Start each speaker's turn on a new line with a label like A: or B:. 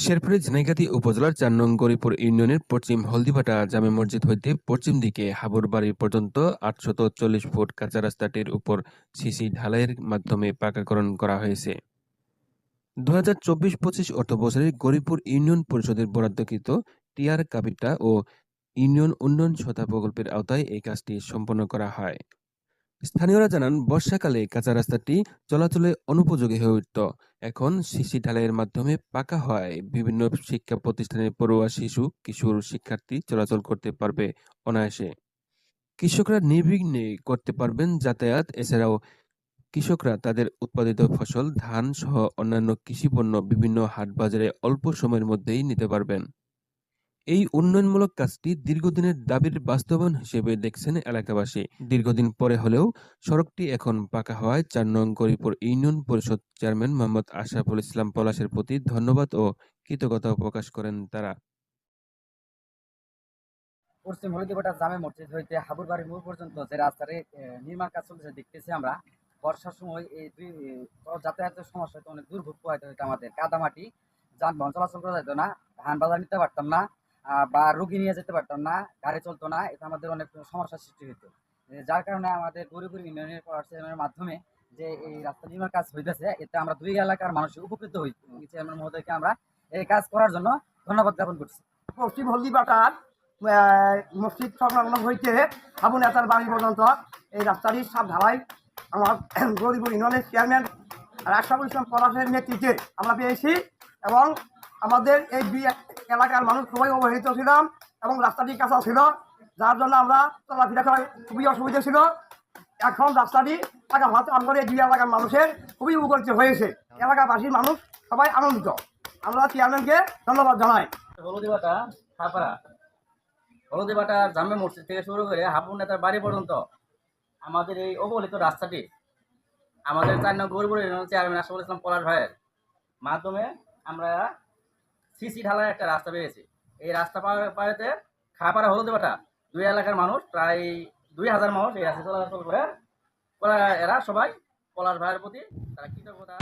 A: শেরপুরের ঝিনাইগাতি উপজেলার চার নং গরিপুর ইউনিয়নের পশ্চিম হলদিভাটা জামে মসজিদ হইতে পশ্চিম দিকে হাবুর বাড়ি পর্যন্ত আটশত চল্লিশ ফুট কাঁচা রাস্তাটির উপর সিসি ঢালাইয়ের মাধ্যমে পাকাকরণ করা হয়েছে। দু হাজার চব্বিশ পঁচিশ অর্থ বছরে গরিপুর ইউনিয়ন পরিষদের বরাদ্দকৃত টিআর কাবিটা ও ইউনিয়ন উন্নয়ন সতা প্রকল্পের আওতায় এই কাজটি সম্পন্ন করা হয়। স্থানীয়রা জানান, বর্ষাকালে কাঁচা রাস্তাটি চলাচলে অনুপযোগী হয়ে উঠত। এখন শিশি ঢালাইয়ের মাধ্যমে পাকা হয়। বিভিন্ন শিক্ষা প্রতিষ্ঠানের পড়ুয়া শিশু, কিশোর শিক্ষার্থী চলাচল করতে পারবে অনায়াসে। কৃষকরা নির্বিঘ্নে করতে পারবেন যাতায়াত। এছাড়াও কৃষকরা তাদের উৎপাদিত ফসল, ধান সহ অন্যান্য কৃষিপণ্য বিভিন্ন হাট বাজারে অল্প সময়ের মধ্যেই নিতে পারবেন। এই উন্নয়নমূলক কাজটি দীর্ঘদিনের দাবির বাস্তবায়ন হিসেবে দেখছেন এলাকাবাসী। দীর্ঘদিন পরে হলেও সড়কটি এখন পাকা হওয়ায় চার নং গরিপুর ইউনিয়ন পরিষদ চেয়ারম্যান মোহাম্মদ আশরাফুল ইসলাম পলাশের প্রতি ধন্যবাদ ও কৃতজ্ঞতা প্রকাশ করেন তারা।
B: পশ্চিম হলদিবাটা জামে মসজিদ হইতে হাবুর বাড়ির মোড় পর্যন্ত যে রাস্তার নির্মাণ কাজ চলতেছে দেখতেছি আমরা, বর্ষার সময় এই দুই যাতায়াতের সমস্যা হইতে অনেক দুর্ভোগ পোহাইতে হইতো আমাদের। কাদামাটি, যানবাহন চলাচল করা যেত না, ধান বাজার নিতে পারতাম না বা রুগী নিয়ে যেতে পারতাম না, গাড়ি চলতো না, এটা আমাদের অনেক সমস্যার সৃষ্টি হইতো। যার কারণে আমাদের গরিপুর ইউনিয়নের চেয়ারম্যানের মাধ্যমে যে এই রাস্তা নির্মাণ কাজ হইতেছে, এতে আমরা দুই এলাকার মানুষ উপকৃত হই। চেয়ারম্যান মহোদয়কে আমরা এই কাজ করার জন্য ধন্যবাদ জ্ঞাপন করছি।
C: পশ্চিম হলদিবাটার মসজিদ সংলগ্ন হইতে হাবু নেতার বাড়ি পর্যন্ত এই রাস্তাটির সব ঢালাই আমার গরিব ইউনিয়নের চেয়ারম্যান রাষ্ট্রপুর ইসলাম পলাশের নেতৃত্বে আমরা পেয়েছি এবং আমাদের এই দুই এলাকার মানুষ সবাই অবহেলিত ছিলাম এবং রাস্তাটি কাঁচা ছিল, যার জন্য আমরা চলাফেরা করা খুবই অসুবিধা ছিল। এখন রাস্তাটি টাকা হাত আমাদের দুই এলাকার মানুষের খুবই উপকৃত হয়েছে। এলাকাবাসীর মানুষ সবাই আনন্দিত। আমরা চেয়ারম্যানকে ধন্যবাদ জানাই।
B: হলদিবাটা খাপাড়া হলদিবাটা জামে মসজিদ থেকে শুরু করে হাপুর নেতার বাড়ি পর্যন্ত আমাদের এই অবহেলিত রাস্তাটি আমাদের চার নং গরিব চেয়ারম্যান আশাফুল ইসলাম পলাশ ভাইয়ের মাধ্যমে আমরা সিসি ঢালায় একটা রাস্তা পেয়েছে এই রাস্তা পাড়াতে খাপাড়া হলুদ হলদিবাটা দুই এলাকার মানুষ, প্রায় দুই হাজার মানুষ এই রাস্তা চলাচল করে। এরা সবাই পলাশ ভাইয়ের প্রতি তারা কৃতজ্ঞতা।